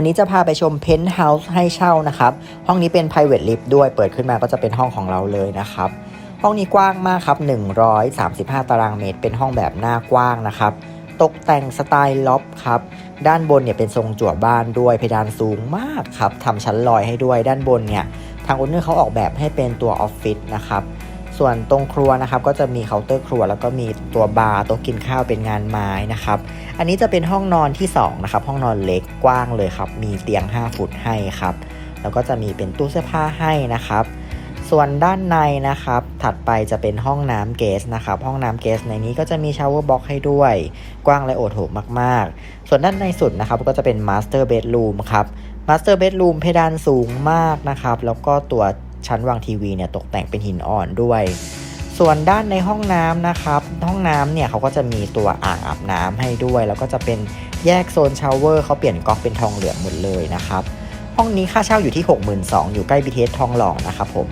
วันนี้จะพาไปชมเพนท์เฮาส์ให้เช่านะครับ ห้องนี้เป็น private lift ด้วยเปิดขึ้นมาก็จะเป็นห้องของเราเลยนะครับ ห้องนี้กว้างมากครับ 135 ตารางเมตร เป็นห้องแบบหน้ากว้างนะครับ ตกแต่งสไตล์ล็อบครับ ด้านบนเนี่ยเป็นทรงจั่วบ้านด้วยเพดานสูงมากครับทำชั้นลอยให้ด้วยด้านบนเนี่ยทางโอนเนอร์เขาออกแบบให้เป็นตัวออฟฟิศนะครับ ส่วนตรงครัวนะครับก็จะมีเคาน์เตอร์ครัว แล้วก็มีตัวบาร์โต๊ะกินข้าวเป็นงานไม้นะครับอันนี้จะเป็นห้องนอนที่2นะครับห้องนอนเล็กกว้างเลยครับมีเตียง 5 ฟุตให้ครับแล้วก็จะมีเป็นตู้เสื้อผ้าให้นะครับ ส่วนด้านในนะครับ ถัดไปจะเป็นห้องน้ำเกสนะครับ ห้องน้ำเกสในนี้ก็จะมีชาวเวอร์บ็อกให้ด้วย กว้างและโอโถงมากๆ ส่วนด้านในสุดนะครับ ก็จะเป็นมาสเตอร์เบดรูมครับมาสเตอร์เบดรูมเพดานสูงมากนะครับ แล้วก็ตัว ชั้นวางทีวีเนี่ยตกแต่งเป็นหินอ่อนด้วย ส่วนด้านในห้องน้ำนะครับ ห้องน้ำเนี่ยเขาก็จะมีตัวอ่างอาบน้ำให้ด้วย แล้วก็จะเป็นแยกโซนชาวเวอร์เขาเปลี่ยนก๊อกเป็นทองเหลืองหมดเลยนะครับ ห้องนี้ค่าเช่าอยู่ที่ 62,000อยู่ใกล้ BTS ทองหล่อนะครับผม